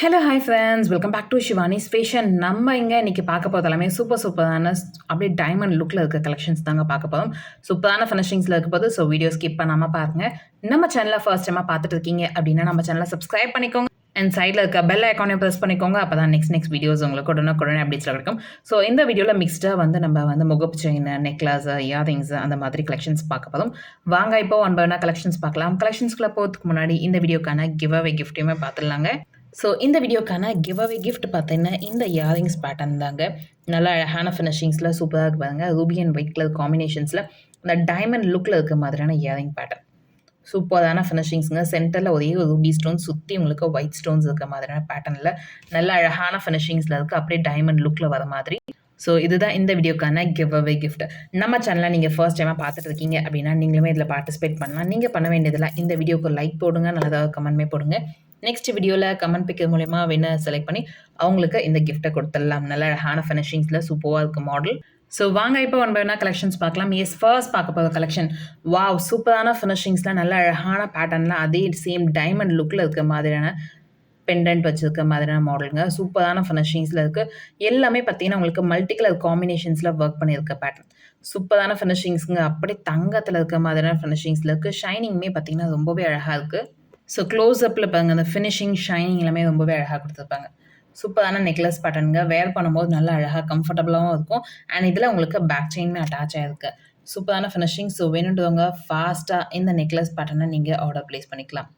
Hello hi friends welcome back to Shivani's fashion நம்ம இங்கே இன்றைக்கி பார்க்க போகிறது எல்லாமே சூப்பர் சூப்பரான அப்படியே டைமண்ட் லுக்கில் இருக்க கலெக்ஷன்ஸ் தாங்க பார்க்க போதும் சூப்பரான ஃபினிஷிங்ஸில் இருக்க போது ஸோ வீடியோ ஸ்கிப் பண்ணாமல் பாருங்கள் நம்ம சேனலில் ஃபர்ஸ்ட் டைமாக பார்த்துட்டு இருக்கீங்க அப்படின்னா நம்ம சேனலை சப்ஸ்கிரைப் பண்ணிக்கோங்க. அண்ட் சைடில் இருக்க பெல் ஐக்கானையும் ப்ரெஸ் பண்ணிக்கோங்க. அப்போ தான் நெக்ஸ்ட் நெக்ஸ்ட் வீடியோஸ் உங்களுக்கு உடனே உடனே அப்டேட்ஸில் கிடைக்கும். ஸோ இந்த வீடியோவில் மிக்ஸ்டாக வந்து நம்ம வந்து முகப்பு செயின் நெக்லஸ் இயரிங்ஸ் அந்த மாதிரி கலெக்ஷன்ஸ் பார்க்க போதும் வாங்க இப்போ ஒன் பை கலெக்ஷன்ஸ் பார்க்கலாம். கலெக்ஷன்ஸ்க்குள்ளே போகிறதுக்கு முன்னாடி இந்த வீடியோக்கான கிவ் அவே கிஃப்ட்டையுமே பார்த்துடலாங்க. ஸோ இந்த வீடியோக்கான கிவ் அவே கிஃப்ட் பார்த்தீங்கன்னா இந்த இயரிங்ஸ் பேட்டர்ன் தாங்க. நல்லா அழகான ஃபினிஷிங்ஸில் சூப்பராக இருக்கு பாருங்க. ரூபி அண்ட் ஒயிட் கலர் காம்பினேஷன்ஸில் இந்த டைமண்ட் லுக்கில் இருக்க மாதிரியான இயரிங் பேட்டர்ன் சூப்பரான ஃபினிஷிங்ஸுங்க சென்டரில் ஒரே ஒரு ரூபி ஸ்டோன் சுற்றி உங்களுக்கு ஒயிட் ஸ்டோன்ஸ் இருக்க மாதிரியான பேட்டர்னில் நல்ல அழகான ஃபினிஷிங்ஸில் இருக்குது அப்படியே டைமண்ட் லுக்கில் வர மாதிரி. ஸோ இதுதான் இந்த வீடியோக்கான கிவ் அவே கிஃப்ட் நம்ம சேனலில் நீங்கள் ஃபர்ஸ்ட் டைமாக பார்த்துட்டு இருக்கீங்க அப்படின்னா நீங்களுமே இதில் பார்ட்டிசிபேட் பண்ணலாம். நீங்கள் பண்ண வேண்டியதில் இந்த வீடியோக்கு லைக் போடுங்க. நல்லதாக கமெண்ட்மே போடுங்க. நெக்ஸ்ட் வீடியோவில் கமெண்ட் பிக்கர் மூலயமா வின்னர் செலக்ட் பண்ணி அவங்களுக்கு இந்த கிஃப்ட்டை கொடுத்துடலாம். நல்ல அழகான ஃபினிஷிங்ஸில் சூப்பராக இருக்குது மாடல் ஸோ வாங்க இப்போ ஒன் பை ஒன்னா கலெக்ஷன்ஸ் பார்க்கலாம். எஸ் ஃபர்ஸ்ட் பார்க்க போகிற கலெக்ஷன் வாவ் சூப்பரான ஃபினிஷிங்ஸில் நல்ல அழகான பேட்டர்னில் அதே சேம் டைமண்ட் லுக்கில் இருக்க மாதிரியான பெண்டன்ட் வச்சுருக்க மாதிரியான மாடலுங்க சூப்பரான ஃபினிஷிங்ஸில் இருக்குது எல்லாமே பார்த்தீங்கன்னா உங்களுக்கு மல்டி கலர் காம்பினேஷன்ஸில் ஒர்க் பண்ணியிருக்க பேட்டர்ன் சூப்பரான ஃபினிஷிங்ஸுங்க அப்படி தங்கத்தில் இருக்க மாதிரியான ஃபினிஷிங்ஸில் இருக்குது ஷைனிங்குமே பார்த்தீங்கன்னா ரொம்பவே அழகாக இருக்குது ஸோ க்ளோஸ் அப்பில் பாருங்கள் அந்த ஃபினிஷிங் ஷைனிங் எல்லாமே ரொம்பவே அழகாக கொடுத்துருப்பாங்க. சூப்பரான நெக்லஸ் பேட்டர்னுங்க வேர் பண்ணும்போது நல்லா அழகாக கம்ஃபர்டபுளாகவும் இருக்கும். அண்ட் இதில் உங்களுக்கு பேக் செயினுமே அட்டாச் ஆகிருக்கு சூப்பரான ஃபினிஷிங் ஸோ வேணுன்றவங்க ஃபாஸ்ட்டாக இந்த நெக்லஸ் பேட்டர்னை நீங்கள் ஆர்டர் ப்ளேஸ் பண்ணிக்கலாம்.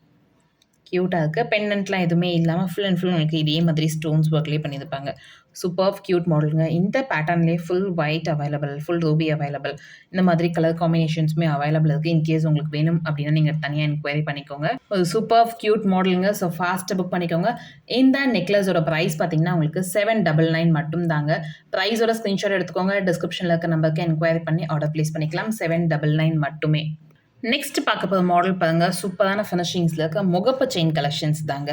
க்யூட்டாக இருக்குது பெண்டன்ட்லாம் எதுவுமே இல்லாமல் ஃபுல் அண்ட் ஃபுல் உங்களுக்கு இதே மாதிரி ஸ்டோன்ஸ் ஒர்க்லேயே பண்ணியிருப்பாங்க. சூப்பர் க்யூட் மாடலுங்க இந்த பேட்டர்ன்லேயே full white available full ruby available இந்த மாதிரி கலர் காம்பினேஷன்ஸுமே அவைலபிள் இருக்குது இன்கேஸ் உங்களுக்கு வேணும் அப்படின்னா நீங்கள் தனியாக என்கொயரி பண்ணிக்கோங்க. ஒரு சூப்பர் க்யூட் மாடலுங்க ஸோ ஃபாஸ்ட்டாக புக் பண்ணிக்கோங்க. இந்த நெக்லஸோட ப்ரைஸ் பார்த்தீங்கன்னா உங்களுக்கு செவன் டபுள் நைன் மட்டும் தாங்க ப்ரைஸோட ஸ்க்ரீன்ஷாட் எடுத்துக்கோங்க. டிஸ்கிரிப்ஷனில் இருக்க நம்பருக்கு என்கொயரி பண்ணி ஆர்டர் ப்ளேஸ் பண்ணிக்கலாம். செவன் டபுள் நைன் மட்டுமே. நெக்ஸ்ட் பார்க்க போகிற மாடல் பாருங்க. சூப்பரான ஃபினிஷிங்ஸில் இருக்க முகப்பு செயின் கலெக்ஷன்ஸ் தாங்க.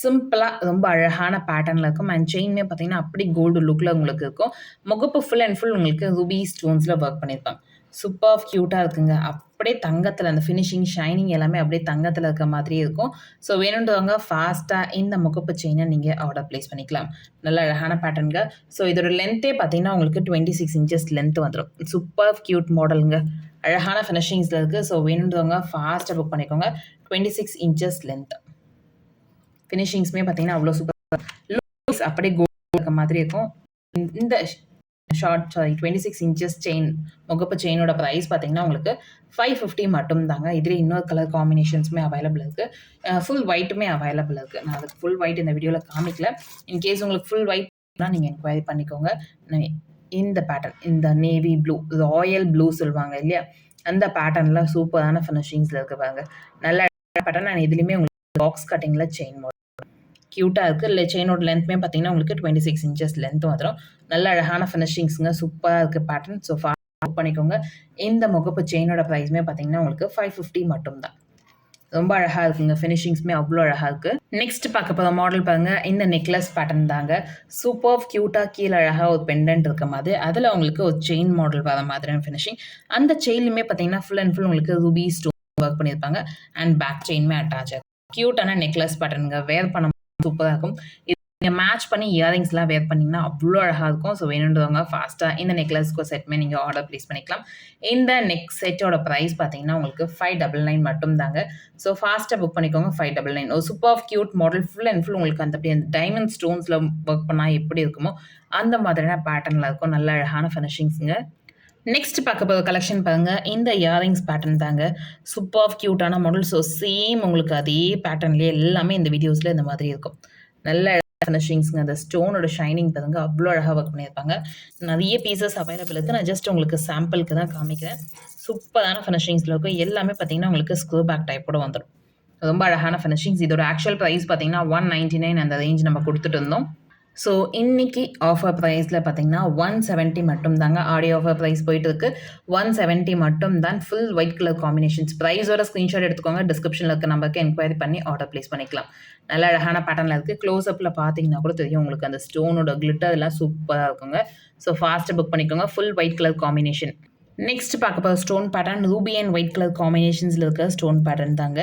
சிம்பிளாக ரொம்ப அழகான பேட்டர்னில் இருக்கும். அண்ட் செயின்மே பார்த்தீங்கன்னா அப்படி கோல்டு லுக்கில் உங்களுக்கு இருக்கும். முகப்பு ஃபுல் அண்ட் ஃபுல் உங்களுக்கு ரூபி ஸ்டோன்ஸில் ஒர்க் பண்ணியிருப்பாங்க சூப்பர் க்யூட்டாக இருக்குங்க. அப்படியே தங்கத்தில் அந்த ஃபினிஷிங் ஷைனிங் எல்லாமே அப்படியே தங்கத்தில் இருக்க மாதிரியே இருக்கும். ஸோ வேணுன்றவங்க ஃபாஸ்ட்டாக இந்த முகப்பு செயினை நீங்கள் ஆர்டர் ப்ளேஸ் பண்ணிக்கலாம். நல்ல அழகான பேட்டர்னுங்க ஸோ இதோட லென்த்தே பார்த்தீங்கன்னா உங்களுக்கு டுவெண்ட்டி சிக்ஸ் இன்ச்சஸ் லென்த் வந்துடும் சூப்பர் க்யூட் மாடலுங்க அழகான ஃபினிஷிங்ஸில் இருக்குது ஸோ வேணுன்றவங்க ஃபாஸ்ட்டாக புக் பண்ணிக்கோங்க. டுவெண்ட்டி சிக்ஸ் இன்ச்சஸ் லென்த் ஃபினிஷிங்ஸுமே பார்த்தீங்கன்னா அவ்வளோ சூப்பர் லுக்ஸ் அப்படியே கோல்டு இருக்க மாதிரி இருக்கும். இந்த short sorry twenty six inches chain முகப்பு செயினோட ப்ரைஸ் பார்த்தீங்கன்னா உங்களுக்கு ஃபைவ் ஃபிஃப்டி மட்டும் தாங்க இதில் இன்னொரு கலர் காம்பினேஷன்ஸுமே அவைலபிள் இருக்குது ஃபுல் ஒயிட்டுமே அவைலபிள் இருக்குது நான் அதுக்கு ஃபுல் ஒயிட் இந்த வீடியோவில் காமிக்கல. இன்கேஸ் உங்களுக்கு ஃபுல் ஒயிட்னா நீங்கள் என்கொயரி பண்ணிக்கோங்க. இந்த பேட்டர்ன் இந்த நேவி ப்ளூ ராயல் ப்ளூ சொல்லுவாங்க இல்லையா? அந்த பேட்டர்னில் சூப்பரான ஃபினிஷிங்ஸில் இருக்க பாருங்க. நல்ல பேட்டர்ன் நான் இதுலேயுமே உங்களுக்கு பாக்ஸ் கட்டிங்கில் செயின் மாடல் க்யூட்டாக இருக்குது இல்லை செயினோட லென்த்துமே பார்த்தீங்கன்னா உங்களுக்கு டுவெண்ட்டி சிக்ஸ் இன்ச்சஸ் லென்த் வந்துடும் நல்ல அழகான ஃபினிஷிங்ஸுங்க சூப்பராக இருக்குது பேட்டர்ன் ஸோ ஃபா பண்ணிக்கோங்க. இந்த முகப்பு செயினோட ப்ரைஸுமே பார்த்தீங்கன்னா உங்களுக்கு ஃபைவ் ஃபிஃப்டி மட்டும் தான் ரொம்ப அழகாக இருக்குங்க. ஃபினிஷிங்ஸுமே அவ்வளோ அழகாக இருக்குது நெக்ஸ்ட் பார்க்க போகிற மாடல் பாருங்க. இந்த நெக்லஸ் பேட்டர்ன் தாங்க. சூப்பர் க்யூட்டாக கீழே அழகாக ஒரு பெண்டன்ட் இருக்க மாதிரி. அதில் உங்களுக்கு ஒரு செயின் மாடல் வர மாதிரியான ஃபினிஷிங் அந்த செயின்லையுமே பார்த்தீங்கன்னா ஃபுல் அண்ட் ஃபுல் உங்களுக்கு ரூபி ஸ்டோன் ஒர்க் பண்ணியிருப்பாங்க. அண்ட் பேக் செயின்மே அட்டாச் ஆகும் க்யூட்டான நெக்லஸ் பேட்டர்னுங்க வேர் பண்ண சூப்பராக இருக்கும். நீங்கள் மேட்ச் பண்ணி இயரிங்ஸ்லாம் வேர் பண்ணிங்கன்னா அவ்வளோ அழகாக இருக்கும். ஸோ வேணுன்றவங்க ஃபாஸ்ட்டாக இந்த நெக்லஸ்க்கு செட்மே நீங்கள் ஆர்டர் ப்ளேஸ் பண்ணிக்கலாம். இந்த நெக் செட்டோட ப்ரைஸ் பார்த்தீங்கன்னா உங்களுக்கு ஃபைவ் டபுள் நைன் மட்டும் தாங்க ஸோ ஃபாஸ்ட்டாக புக் பண்ணிக்கோங்க ஃபைவ் டபுள் நைன் ஒரு super of cute model full and full உங்களுக்கு அந்த அந்த டைமண்ட் ஸ்டோன்ஸில் ஒர்க் பண்ணால் எப்படி இருக்குமோ அந்த மாதிரியான பேட்டர்னில் இருக்கும். நல்ல அழகான ஃபினிஷிங்ஸுங்க நெக்ஸ்ட் பார்க்க போகிற கலெக்ஷன் பாருங்க. இந்த இயரிங்ஸ் பேட்டர்ன் தாங்க. சூப்பர் க்யூட்டான மாடல் ஸோ சேம் உங்களுக்கு அதே பேட்டர்ன்லேயே எல்லாமே இந்த வீடியோஸில் இந்த மாதிரி இருக்கும். நல்ல ஃபினிஷிங்ஸுங்க அந்த ஸ்டோனோட ஷைனிங் பாருங்க அவ்வளோ அழகாக ஒர்க் பண்ணியிருப்பாங்க. நிறைய பீசஸ் அவைலபிள் இருக்குது நான் ஜஸ்ட் உங்களுக்கு சாம்பிளுக்கு தான் காமிக்கிறேன். சூப்பரான ஃபினிஷிங்ஸில் இருக்கும். எல்லாமே பார்த்தீங்கன்னா உங்களுக்கு ஸ்க்ரூ பேக் டைப்போட வந்துடும் ரொம்ப அழகான ஃபினிஷிங்ஸ் இதோட ஆக்சுவல் ப்ரைஸ் பார்த்தீங்கன்னா ஒன் நைன்டி நைன் அந்த ரேஞ்ச் நம்ம கொடுத்துட்டு இருந்தோம். ஸோ இன்னைக்கு ஆஃபர் ப்ரைஸில் பார்த்தீங்கன்னா ஒன் செவன்ட்டி மட்டும் தாங்க ஆடியோ ஆஃபர் ப்ரைஸ் போயிட்டுருக்கு. ஒன் செவன்ட்டி மட்டும் தான் ஃபுல் ஒயிட் கலர் காம்பினேஷன்ஸ் ப்ரைஸோட ஸ்க்ரீன்ஷாட் எடுத்துக்கோங்க. டிஸ்கிரிப்ஷனில் இருக்க நம்பருக்கு என்கொயரி பண்ணி ஆர்டர் ப்ளேஸ் பண்ணிக்கலாம். நல்ல அழகான பேட்டர்னில் இருக்குது க்ளோஸ் அப்பில் பார்த்தீங்கன்னா கூட தெரியும் உங்களுக்கு அந்த ஸ்டோனோட கிளிட்டர் எல்லாம் சூப்பராக இருக்குங்க. ஸோ ஃபாஸ்ட்டாக புக் பண்ணிக்கோங்க. Full white colour combination next பார்க்க போகிற stone pattern ruby and white colour காம்பினேஷன்ஸில் இருக்கிற ஸ்டோன் பேட்டர்ன் தாங்க.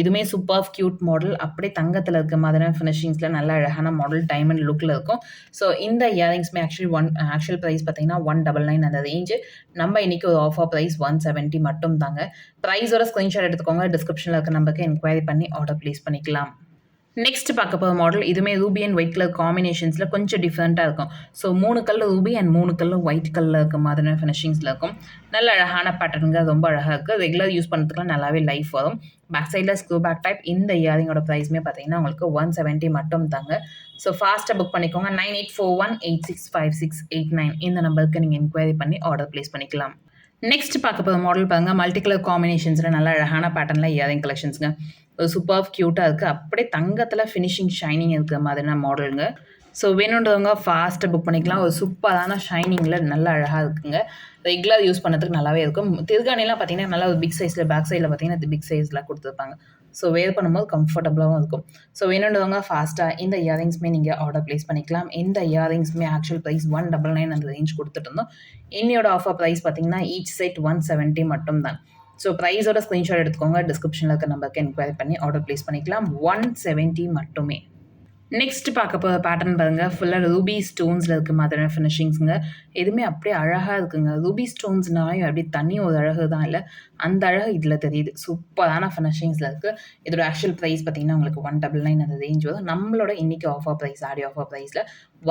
இதுவுமே சூப்பர் க்யூட் மாடல் அப்படியே தங்கத்தில் இருக்க மாதிரியான ஃபினிஷிங்ஸில் நல்ல அழகான மாடல் டைமண்ட் லுக்கில் இருக்கும். ஸோ இந்த இயரிங்ஸ்மே ஆக்சுவலி ஒன் ஆக்சுவல் ப்ரைஸ் பார்த்தீங்கன்னா ஒன் டபுள் நைன் அந்த ரேஞ்சு நம்ம இன்றைக்கி ஒரு ஆஃபர் ப்ரைஸ் ஒன் செவன்ட்டி மட்டும் தாங்க. ப்ரைஸோட ஸ்க்ரீன்ஷாட் எடுத்துக்கோங்க. டிஸ்கிரிப்ஷனில் இருக்க நம்பருக்கு என்கொயரி பண்ணி ஆர்டர் ப்ளேஸ் பண்ணிக்கலாம். நெக்ஸ்ட் பார்க்க போகிற மாடல் இதுவுமே ரூபி அண்ட் ஒயிட் கலர் காம்பினேஷன்ஸில் கொஞ்சம் டிஃப்ரெண்ட்டாக இருக்கும். ஸோ மூணு கலர் ரூபி அண்ட் மூணு கலர் ஒயிட் கலரில் இருக்க மாதிரியான ஃபினிஷிங்ஸில் இருக்கும். நல்ல அழகான பேட்டர்னுங்க ரொம்ப அழகாக இருக்குது ரெகுலர் யூஸ் பண்ணுறதுக்குலாம் நல்லாவே லைஃப் வரும். பேக் சைடில் ஸ்க்ரூ பேக் டைப் இந்த இயரிங்கோட ப்ரைஸுமே பார்த்தீங்கன்னா உங்களுக்கு ஒன் செவன்ட்டி மட்டும் தாங்க. ஸோ ஃபாஸ்ட்டாக புக் பண்ணிக்கோங்க. Nine eight four one eight six five six eight nine இந்த நம்பருக்கு நீங்கள் என்கொயரி பண்ணி ஆர்டர் ப்ளேஸ் பண்ணிக்கலாம். நெக்ஸ்ட் பார்க்க போகிற மாடல் பாருங்கள் மல்டி கலர் காம்பினேஷன்ஸில் நல்ல அழகான பேட்டர்னில் இயரிங் கலெக்ஷன்ஸுங்க சூப்பர் க்யூட்டாக இருக்குது அப்படியே தங்கத்தில் ஃபினிஷிங் ஷைனிங் இருக்கிற மாதிரியான மாடலுங்க ஸோ வேணுன்றவங்க ஃபாஸ்ட்டாக புக் பண்ணிக்கலாம். ஒரு சூப்பரான ஷைனிங்கில் நல்லா அழகாக இருக்குங்க. ரெகுலர் யூஸ் பண்ணுறதுக்கு நல்லாவே இருக்கும். திருகாணிலாம் பார்த்தீங்கன்னா நல்லா ஒரு பிக் சைஸில் பேக் சைடில் பார்த்தீங்கன்னா பிக் சைஸில் கொடுத்துருப்பாங்க. ஸோ வேர் பண்ணும்போது கம்ஃபர்டபுளாகவும் இருக்கும். ஸோ வேணுன்றவங்க ஃபாஸ்ட்டாக இந்த இயரிங்ஸ்மே நீங்கள் ஆர்டர் ப்ளேஸ் பண்ணிக்கலாம். இந்த இயரிங்ஸ்மே actual price one double nine அந்த ரேஞ்ச் கொடுத்துட்டு இருந்தோம். இன்னையோட ஆஃபர் ப்ரைஸ் பார்த்தீங்கன்னா ஈச் செட் ஒன் செவன்ட்டி மட்டும் தான் ஸோ ப்ரைஸோட ஸ்க்ரீன்ஷாட் எடுத்துக்கோங்க. டிஸ்கிரிப்ஷனில் இருக்க நம்பருக்கு என்கொயரி பண்ணி ஆர்டர் ப்ளேஸ் பண்ணிக்கலாம். ஒன் செவன்ட்டி மட்டுமே. நெக்ஸ்ட் பார்க்க போகிற பேட்டர்ன் பாருங்கள் ஃபுல்லாக ரூபி ஸ்டோன்ஸில் இருக்க மாதிரியான ஃபினிஷிங்ஸுங்க எதுவுமே அப்படியே அழகாக இருக்குங்க. ரூபி ஸ்டோன்ஸ்னாலே அப்படியே தனி ஒரு அழகு தான் இல்லை. அந்த அழகு இதில் தெரியுது. சூப்பரான ஃபினிஷிங்ஸில் இருக்குது இதோட ஆக்சுவல் ப்ரைஸ் பார்த்தீங்கன்னா உங்களுக்கு ஒன் டபுள் நைன் அந்த ரேஞ்ச் வரும். நம்மளோட இன்றைக்கி ஆஃபர் ப்ரைஸ் ஆடி ஆஃபர் ப்ரைஸில்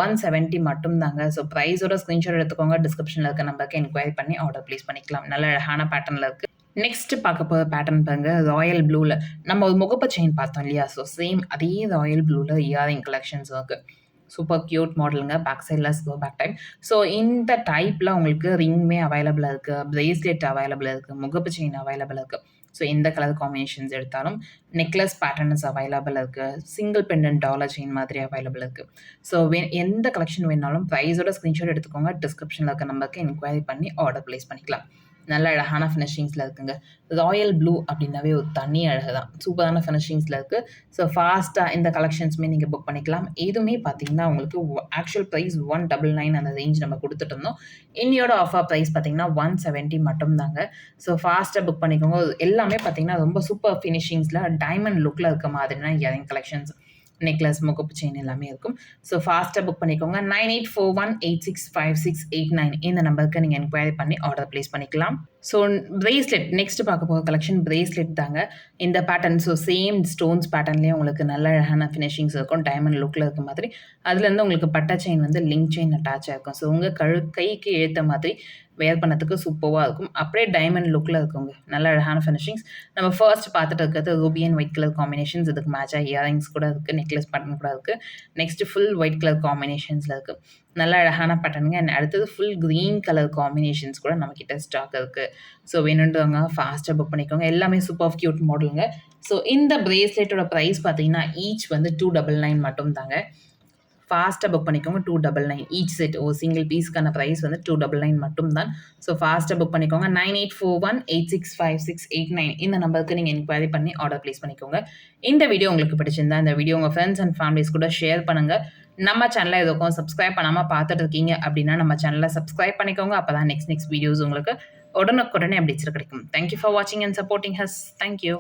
ஒன் செவன்ட்டி மட்டும் தாங்க. ஸோ ப்ரைஸோட ஸ்க்ரீன்ஷாட் எடுத்துக்கோங்க. டிஸ்கிரிப்ஷனில் இருக்க நம்பருக்கு என்கொயரி பண்ணி ஆர்டர் ப்ளேஸ் பண்ணிக்கலாம். நல்ல அழகான பேட்டர்னில் இருக்குது நெக்ஸ்ட் பார்க்க போகிற பேட்டர்ன் பாருங்க ராயல் ப்ளூவில் நம்ம ஒரு முகப்பு செயின் பார்த்தோம் இல்லையா? ஸோ சேம் அதே ராயல் ப்ளூவில் இயரிங் கலெக்ஷன்ஸ் இருக்குது சூப்பர் க்யூட் மாடலுங்க பேக் சைடில் ஸ்லோ பேக் டைப் ஸோ இந்த டைப்பில் உங்களுக்கு ரிங்குமே அவைலபிளாக இருக்குது ப்ரேஸ்லெட் அவைலபிளாக இருக்குது முகப்பு செயின் அவைலபிளாக இருக்குது ஸோ எந்த கலர் காம்பினேஷன்ஸ் எடுத்தாலும் நெக்லஸ் பேட்டர்ன்ஸ் அவைலபிள் இருக்குது சிங்கிள் பெண்டன் டாலர் செயின் மாதிரி அவைலபிள் இருக்குது ஸோ வே எந்த கலெக்ஷன் வேணாலும் ப்ரைஸோட ஸ்க்ரீன்ஷாட் எடுத்துக்கோங்க. டிஸ்கிரிப்ஷனில் இருக்க நம்பருக்கு என்கொயரி பண்ணி ஆர்டர் ப்ளேஸ் பண்ணிக்கலாம். நல்ல அழகான ஃபினிஷிங்ஸில் இருக்குங்க. ராயல் ப்ளூ அப்படின்னாவே ஒரு தனி அழகு தான். சூப்பரான ஃபினிஷிங்ஸில் இருக்குது ஸோ ஃபாஸ்ட்டாக இந்த கலெக்ஷன்ஸுமே நீங்கள் புக் பண்ணிக்கலாம். எதுவுமே பார்த்தீங்கன்னா உங்களுக்கு actual price one double nine அந்த ரேஞ்ச் நம்ம கொடுத்துட்டு இருந்தோம். இன்னியோட ஆஃபர் ப்ரைஸ் பார்த்தீங்கன்னா ஒன் செவன்ட்டி மட்டும் தாங்க. ஸோ ஃபாஸ்ட்டாக புக் பண்ணிக்கோங்க. எல்லாமே பார்த்தீங்கன்னா ரொம்ப சூப்பர் ஃபினிஷிங்ஸில் டைமண்ட் லுக்கில் இருக்க மாதிரினா இயரிங் கலெக்ஷன்ஸ் நெக்லஸ் முகப்பு செயின் எல்லாமே இருக்கும். ஸோ ஃபாஸ்ட்டாக புக் பண்ணிக்கோங்க. Nine eight four one eight six five six eight nine இந்த நம்பருக்கு நீங்கள் என்கொயரி பண்ணி ஆர்டர் ப்ளேஸ் பண்ணிக்கலாம். ஸோ பிரேஸ்லெட் நெக்ஸ்ட் பார்க்க போகிற கலெக்ஷன் பிரேஸ்லெட் தாங்க. இந்த பேட்டர்ன் ஸோ சேம் ஸ்டோன்ஸ் பேட்டர்ன்லேயே உங்களுக்கு நல்ல அழகான ஃபினிஷிங்ஸ் இருக்கும். டைமண்ட் லுக்கில் இருக்க மாதிரி. அதுலேருந்து உங்களுக்கு பட்டா செயின் வந்து லிங்க் செயின் அட்டாச் ஆகிருக்கும் ஸோ உங்கள் கழு கைக்கு ஏற்ற மாதிரி வேர் பண்ணதுக்கு சூப்பராக இருக்கும். அப்படியே டைமண்ட் லுக்கில் இருக்குங்க நல்ல அழகான ஃபினிஷிங்ஸ் நம்ம ஃபர்ஸ்ட் பார்த்துட்டு இருக்கிறது ruby and white colour combinations இதுக்கு மேட்சாக இயரிங்ஸ் கூட இருக்குது நெக்லஸ் பட்டன் கூட இருக்குது நெக்ஸ்ட் ஃபுல் ஒயிட் கலர் காம்பினேஷன்ஸில் இருக்குது நல்ல அழகான பட்டனுங்க அண்ட் அடுத்தது ஃபுல் க்ரீன் கலர் காம்பினேஷன்ஸ் கூட நம்மக்கிட்ட ஸ்டாக் இருக்குது ஸோ வேணுன்றவங்க ஃபாஸ்ட்டாக புக் பண்ணிக்கோங்க. எல்லாமே சூப்பர் க்யூட் மாடலுங்க ஸோ இந்த ப்ரேஸ்லெட்டோட ப்ரைஸ் பார்த்தீங்கன்னா ஈச் வந்து டூ டபுள் நைன் மட்டும் தாங்க. ஃபாஸ்ட்டாக புக் பண்ணிக்கோங்க. Two double nine each set ஒரு சிங்கிள் பீஸ்க்கான ப்ரைஸ் வந்து டூ டபுள் நைன் மட்டும் தான் ஸோ ஃபாஸ்ட்டாக புக் பண்ணிக்கோங்க. Nine eight four one eight six five six eight nine இந்த நம்பருக்கு நீங்கள் என்கொயரி பண்ணி ஆர்டர் ப்ளேஸ் பண்ணிக்கோங்க. இந்த வீடியோ உங்களுக்கு பிடிச்சிருந்தா இந்த வீடியோ உங்கள் ஃப்ரெண்ட்ஸ் அண்ட் ஃபேமிலிஸ் கூட ஷேர் பண்ணுங்கள் நம்ம சேனலை எதுக்கும் சப்ஸ்கிரைப் பண்ணாமல் பார்த்துட்டு இருக்கீங்க அப்படின்னா நம்ம சேனலை சப்ஸ்கிரைப் பண்ணிக்கோங்க. அப்போ தான் நெக்ஸ்ட் நெக்ஸ்ட் வீடியோஸ் உங்களுக்கு உடனுக்குடனே அப்படி கிடைக்கும். தேங்க்யூ ஃபார் வாட்சிங் and supporting us thank you